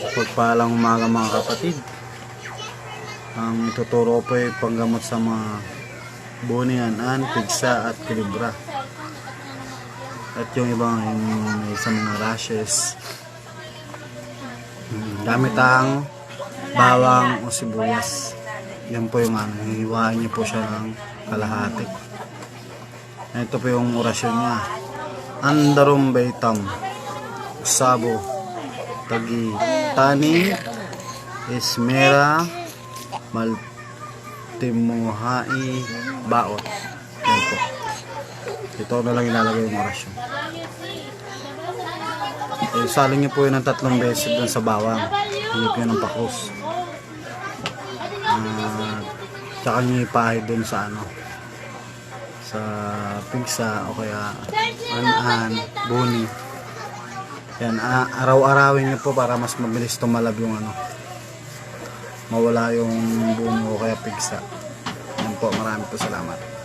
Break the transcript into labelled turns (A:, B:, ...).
A: Pagpalang umaga mga kapatid. Ang ituturo ko po ay panggamot sa mga bunianan, pigsa at kilibra. At yung ibang yung sa mga rashes. Hmm, Gamit ang bawang o sibuyas. Yan po yung ano, hiwain niyo po siya ng kalahati. Ito po yung orasyon niya. Andarum Baitam Sabo Tagi Tani Ismera Maltimuhai Baot Yan. Ito na lang ilalagay yung orasyon. Eh, saling niyo po yun ng tatlong beses dun sa bawang. Hihip yun ng pakus. At tsaka niyo ipahay dun sa ano sa pigsa o kaya an-an, buni. Yan, araw-arawin niyo po para mas mabilis tumalab yung ano. Mawala yung buni o kaya pigsa. Yan po, marami po salamat.